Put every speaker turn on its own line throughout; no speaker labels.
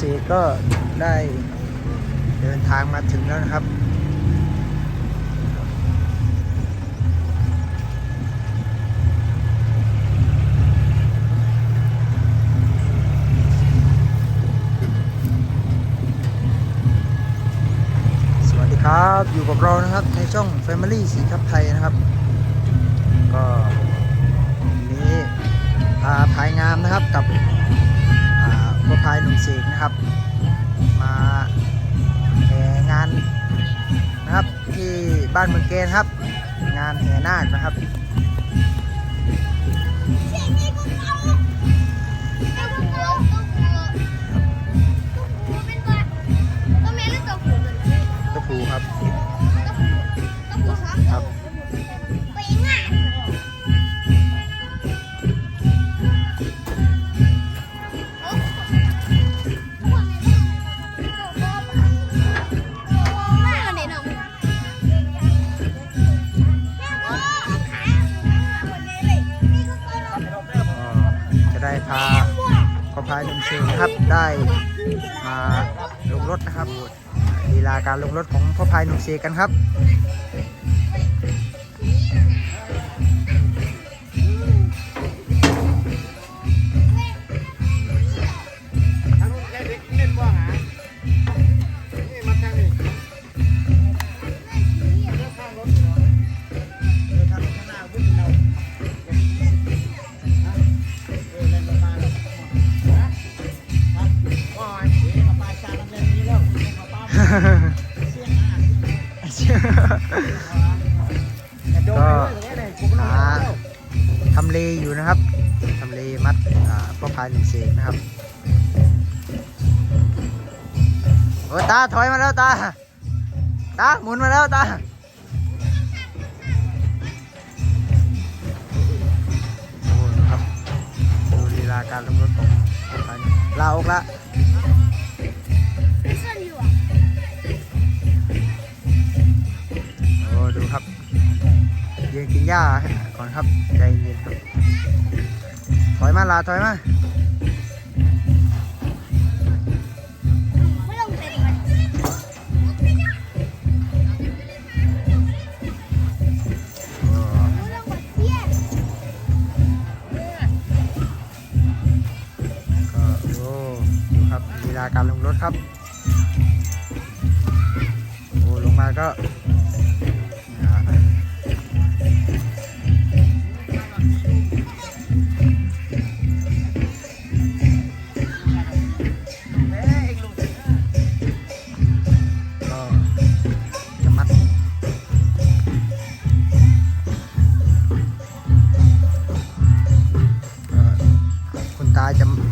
สกก็ได้เดินทางมาถึงแล้วนะครับ สวัสดีครับอยู่กับเรานะครับในช่อง Family สีทับไทยนะครับ ก็วันนี้พาพายงามนะครับกับพ่อพายหนุ่มสก นะครับ มาแห่งานนะครับที่บ้านเมืองเกณฑ์ครับ งานแห่นาคนะครับกระผูครับครับ พาพ่อพายหนุ่มเชงนะครับได้มาลงรถนะครับลีลาการลงรถของพ่อพายหนุ่มเช
งกันครับ ก็ต้องเอา
ทำเลอยู่นะครับทำเลมัดพ่อพายหนุ่มเสกนะครับโอ้ตาถอยมาแล้วตาตาหมุนมาแล้วตาโอ้ครับดูลีลาการลงรถของพ่อพายลาออกละ ยืนกินหญ้าก่อนครับใจเย็นถอยมาลาถอยมา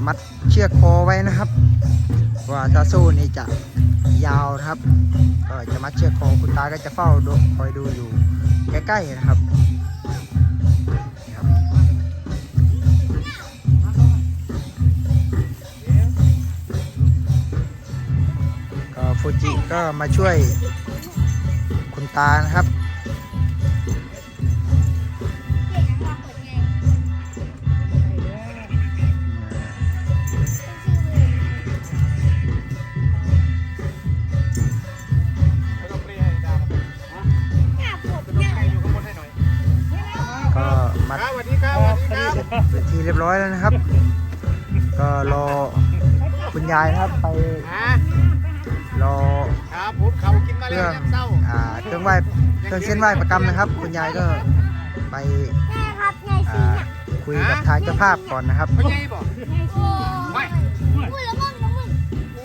มัดเชือกคอไว้นะครับ ว่าถ้าสู้นี่จะยาวนะครับ ก็จะมัดเชือกคอคุณตาก็จะเฝ้าดูคอยดูอยู่ใกล้ๆนะครับนี่ครับก็ฟูจิก็มาช่วยคุณตานะครับ
รียบร้
อยแล้วนะครับ ก็รอคุณยายนะครับไป
ฮะ
รอ
ครับผมเขากินมา
เค
แล้
รื่
ว
อง
น้ำเศร้า
อ่าเครื่องไหว้เครื่องเส้นไหว้ประกรรมนะครับ คุณยายก็ไปอ่าคุยกับทางเจ้าภาพก่อนนะครับ
ไม่ใช่บอกไม่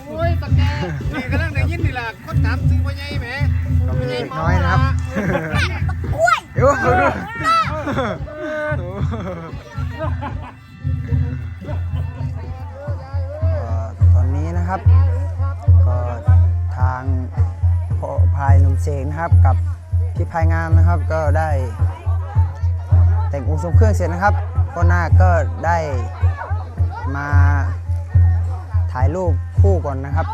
โอ้ยตะแกนี่กำลังได้ยินนี่แหละคนถามซื้อว่าไงแหม
ก็มีเล็กน้อยนะครับเดี๋ยวดูตอนนี้ นะครับ ก็ทางพ่อพายหนุ่มเสกนะครับกับพี่พายงามนะครับก็ได้แต่งองค์ทรงเครื่องเสร็จนะครับพ่อนาก็ได้มาถ่ายรูปคู่ก่อนนะครับ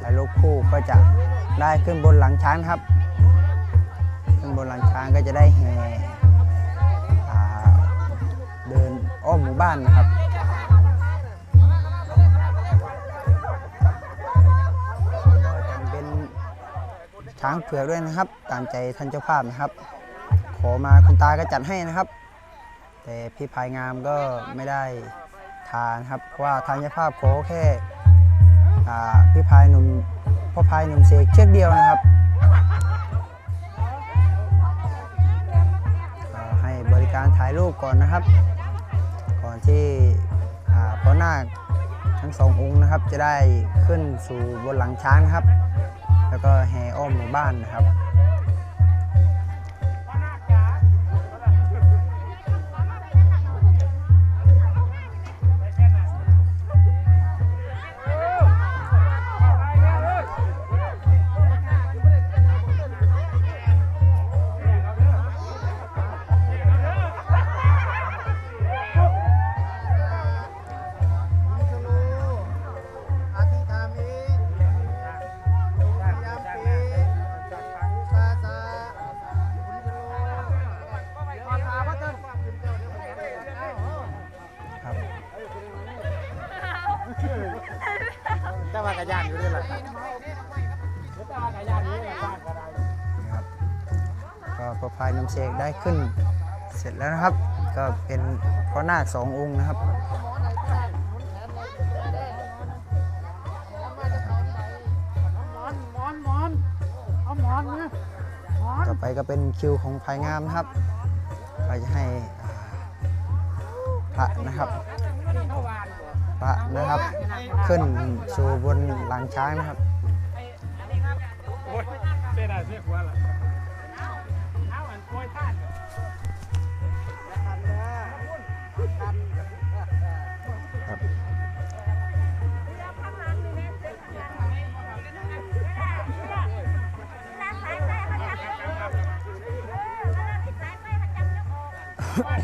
ถ่ายรูปคู่ก็จะได้ขึ้นบนหลังช้างครับ ขึ้นบนหลังช้างก็จะได้แห่เดินอ้อมหมู่บ้านนะครับ ช้างเผือกด้วยนะครับ ตามใจท่านเจ้าภาพนะครับ ขอมาคุณตาก็จัดให้นะครับ แต่พี่ภายงามก็ไม่ได้ทานครับเพราะว่าทางเจ้าภาพขอแค่พี่ภายหนุ่มพ่อภายหนุ่มเสกเชือกเดียวนะครับให้บริการถ่ายรูปก่อนนะครับ ก่อนที่พ่อนาคทั้งสององค์นะครับ จะได้ขึ้นสู่บนหลังช้างนะครับ แล้วก็แห่อ้อมหมู่บ้านนะครับ
เส
กได้ขึ้นเสร็จแล้วนะครับ ก็เป็นพ่อนาคสององค์นะครับต่อไปก็เป็นคิวของภายงามนะครับก็จะให้พระนะครับพระนะครับ ขึ้นสู่บนหลังช้างนะครับ คร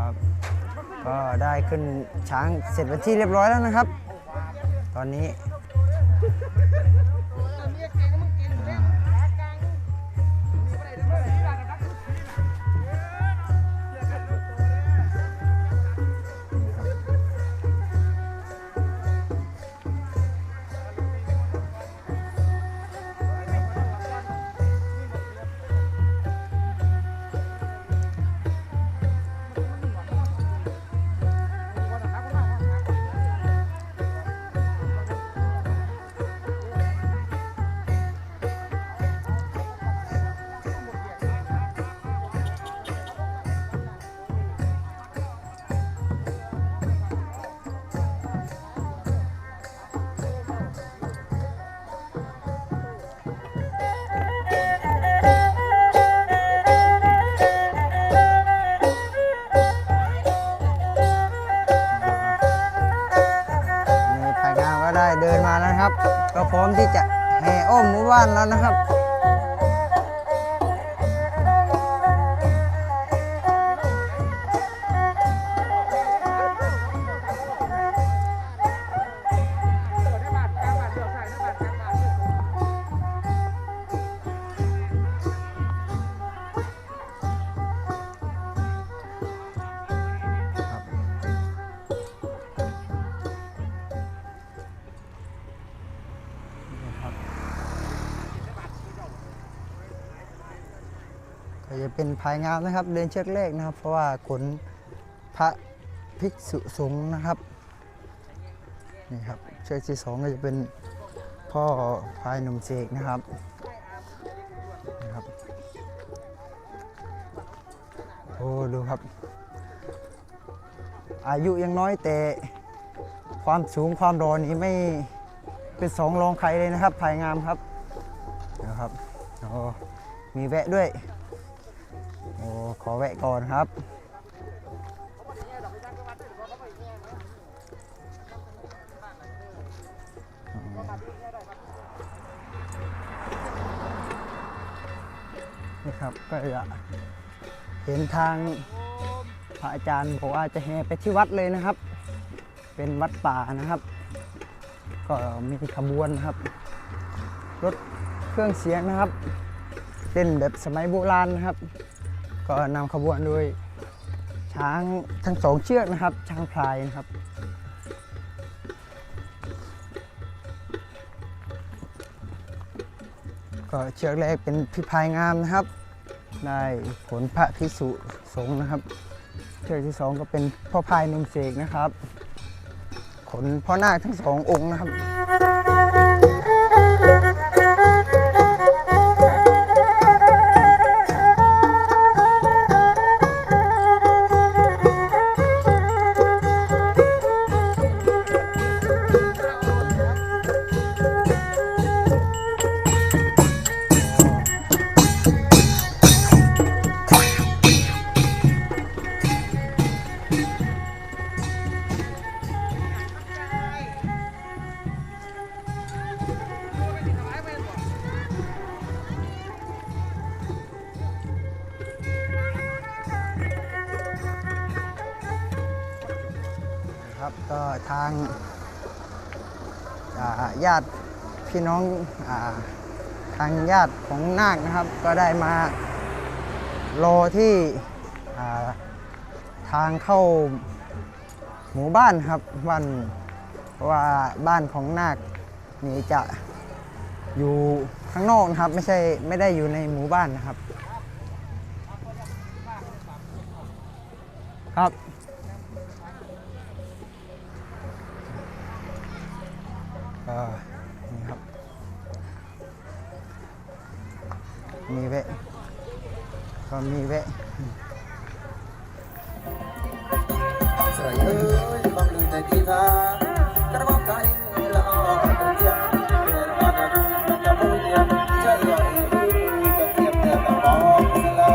ับก็ได้ขึ้นช้างเสร็จเป็นที่เรียบร้อยแล้วนะครับ ตอนนี้ บ้านแล้วนะครับครับ ภายงามนะครับ เดินเชือกเลขนะครับ เพราะว่าขนพระภิกษุสงฆ์นะครับนี่ครับเชือกที่สองก็จะเป็นพ่อพายหนุ่มเสกนะครับนะครับโอ้ดูครับ อายุยังน้อยแต่ความสูงความรอนี้ไม่เป็นสองรองใครเลยนะครับภายงามครับนะครับโอ้มีแวะด้วย ขอแวะก่อนครับ นี่ครับก็จะเห็นทางพระอาจารย์บอาจจะแห่ไปที่วัดเลยนะครับ เป็นวัดป่านะครับ ก็มีขบวนนะครับ รถเครื่องเสียงนะครับเล่นแบบสมัยโบราณนะครับ ก็นำขบวนโดยช้างทั้งสองเชือกนะครับ ช้างพลายนะครับ ก็เชือกแรกเป็นพิพายงามนะครับ ได้ผลพระพิสุสงนะครับ เชือกที่สองก็เป็นพ่อพายนุ่มเสกนะครับ ขนพ่อนาคทั้งสององค์นะครับ ครับก็ทางญาติพี่น้องอทางญาติของนาคนะครับ ก็ได้มารอที่ทางเข้าหมู่บ้านครับบ้านว่าบ้านของนาคนี่จะอยู่ข้างนอกนะครับ ไม่ใช่ไม่ได้อยู่ในหมู่บ้านนะครับ ครับ ก็มีเวะ
สวยเอ้ยบังลือแต่กีากระบอกไก่ละอ่อตะเกียบเดินมาตะดูตะบูเดียใจใหญ่กระเทียบแต่กระบอกสลา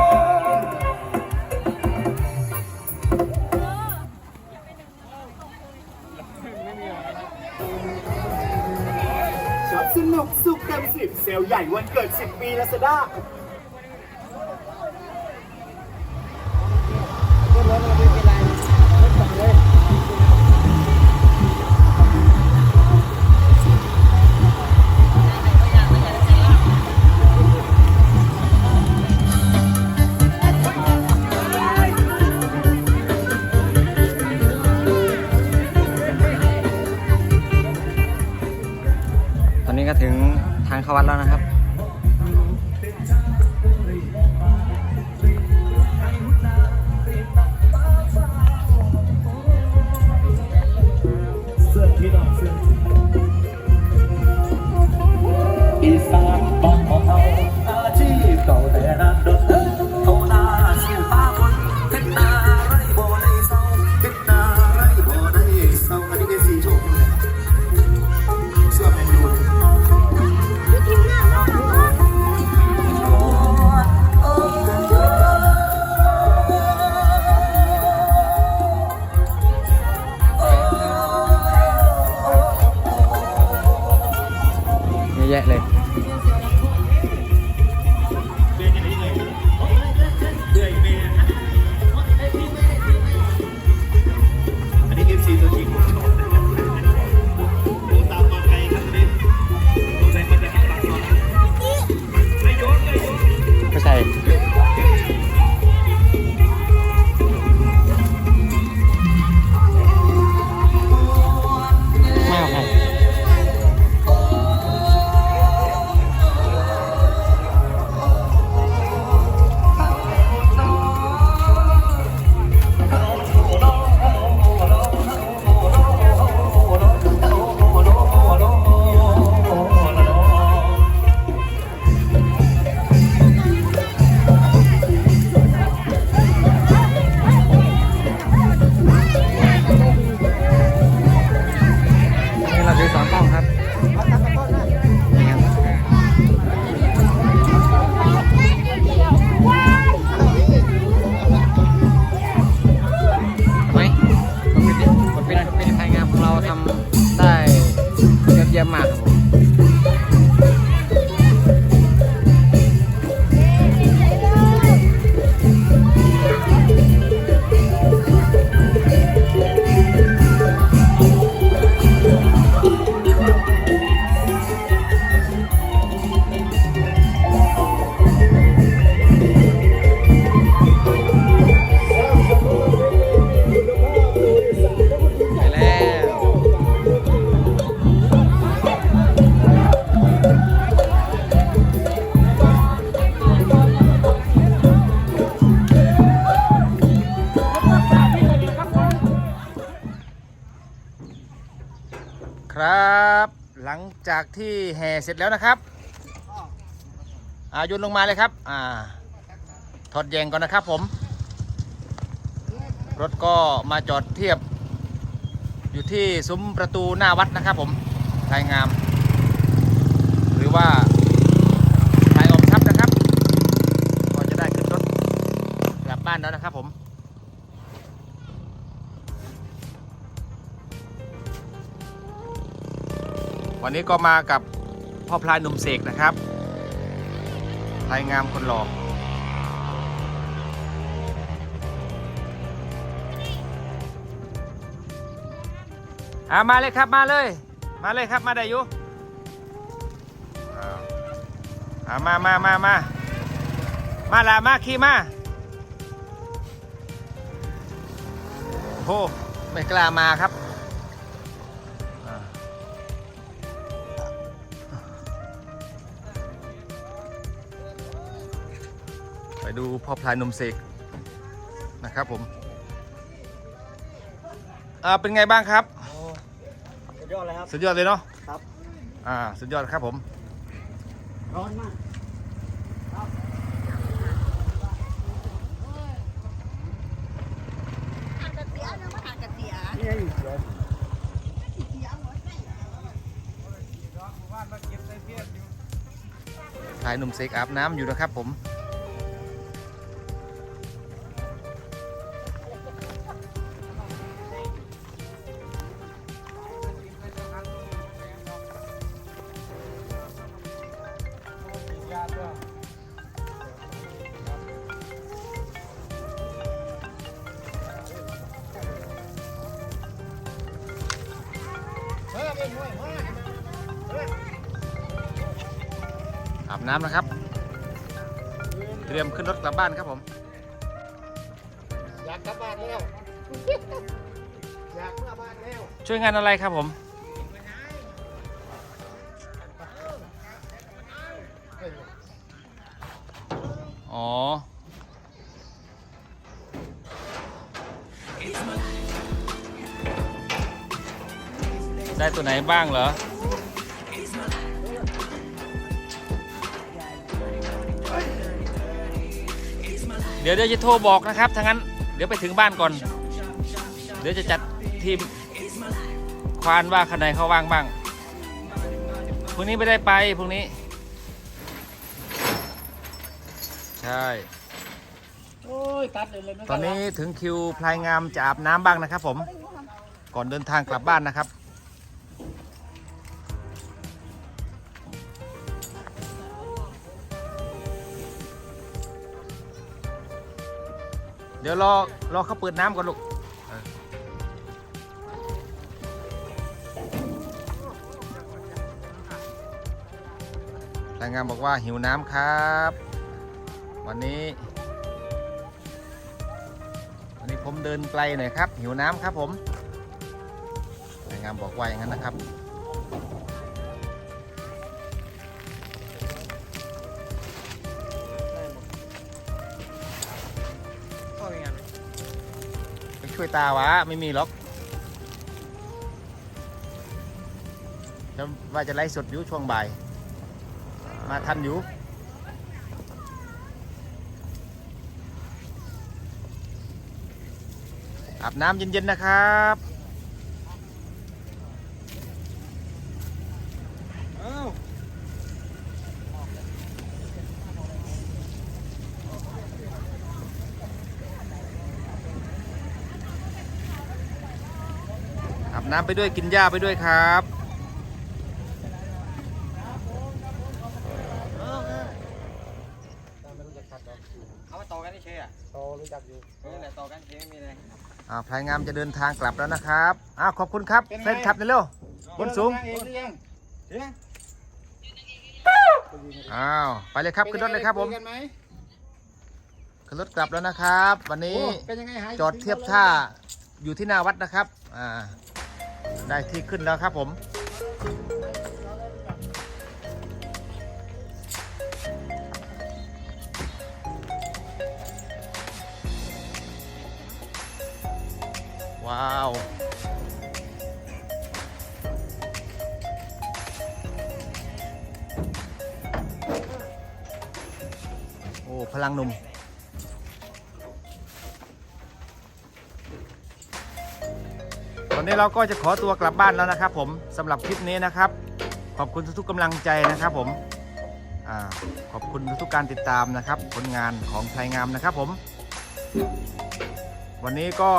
ช็อปสนุกสุขเต็มสิบเซลใหญ่วันเกิด 10 ปีลาซาด้า
เส
ร็จแล้
วนะครับอ่าโยนลงมาเลยครับ อ่า ถอดแยงก่อนนะครับผม รถก็มาจอดเทียบ อยู่ที่ซุ้มประตูหน้าวัดนะครับผมทายงาม หรือว่าทายอมทรัพย์นะครับ ก็จะได้ขึ้นรถกลับบ้านแล้วนะครับผมวันนี้ก็มากับ พ่อพลายหนุ่มเสกนะครับพลายงามคนหล่ออ่ามาเลยครับมาเลย มาเลยครับมาได้อยู่อ้าวอ่ามามามามามาละมาขี่มาโอ้ไม่กล้ามาครับ ไปดูพ่อพลายนมเสกนะครับผมอ่าเป็นไงบ้างครับ
สุดยอดเลยครับ
สุดยอดเลยเนาะ
ครับ
อ่าสุดยอดครับผม
ร้อนมาก
ทานกระเตียนะมาทานกระเตีย
นี่เดี๋ยว
พลายหนุ่มเสกอาบน้ำอยู่นะครับผม น้ำนะครับ เตรียมขึ้นรถกลับบ้านครับผม
อยากกลับบ้านแล้วอยากเมื่อบ้านแล้ว
ช่วยงานอะไรครับผมอ๋อได้ตัวไหนบ้างเหรอ ดี๋ยวเดี๋ยวจะโทรบอกนะครับถ้างั้นเดี๋ยวไปถึงบ้านก่อน เดี๋ยวจะจัดทีมควานว่าคันไหนเขาว่างบ้างพรุ่งนี้ไม่ได้ไปพรุ่งนี้ ใช่
โอ้ยตัดเลยเลยไม่
ตอนนี้ถึงคิวพลายงามจะอาบน้ำบ้างนะครับผม ก่อนเดินทางกลับบ้านนะครับ เดี๋ยวรอรอเขาเปิดน้ำก่อนลูกเออพลายงามบอกว่าหิวน้ำครับ วันนี้ วันนี้ผมเดินไกลหน่อยครับ หิวน้ำครับผมรายงานบอกว่าอย่างนั้นนะครับ ช่วยตาวะ ไม่มีหรอกจะว่าจะไล่สดอยู่ช่วงบ่าย มาทันอยู่อาบน้ำเย็นๆนะครับ
เอ้า
อาบ น้ำไปด้วยกินหญ้าไปด้วยครับ
เอามาต่อกันนี่เชยอะต่อรู้จักอยู่นี่แหละต่อกันเชยไม่มีอะไร
อ่าพลายงามจะเดินทางกลับแล้วนะครับอ้าวขอบคุณครับ
เป็นไง
แฟนคลับเร็วบนสูง
เองหรือยังเอ๊ะ
อ้าว ไปเลยครับขึ้นรถเลยครับผม
คุกันไห
ขึ้นรถกลับแล้วนะครับ วันนี้
โอ้เป็นยังไงหาย
จอดเทียบท่าอยู่ที่หน้าวัดนะครับ อ่า ได้ที่ขึ้นแล้วครับผมว้าว โอ้ พลังหนุ่ม นนี้เราก็จะขอตัวกลับบ้านแล้วนะครับ ผมสำหรับคลิปนี้นะครับ ขอบคุณทุกๆกำลังใจนะครับ ผมอขอบคุณทุกๆการติดตามนะครับ ผลงานของพลายงามนะครับ ผม วันนี้ก็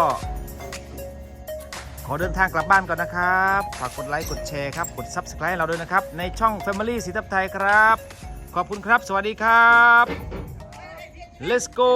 ขอเดินทางกลับบ้านก่อนนะครับ ฝากกดไลค์ กดแชร์ครับ กด Subscribe เราด้วยนะครับ ในช่อง Family สีทับไทยครับ ขอบคุณครับ สวัสดีครับ let's go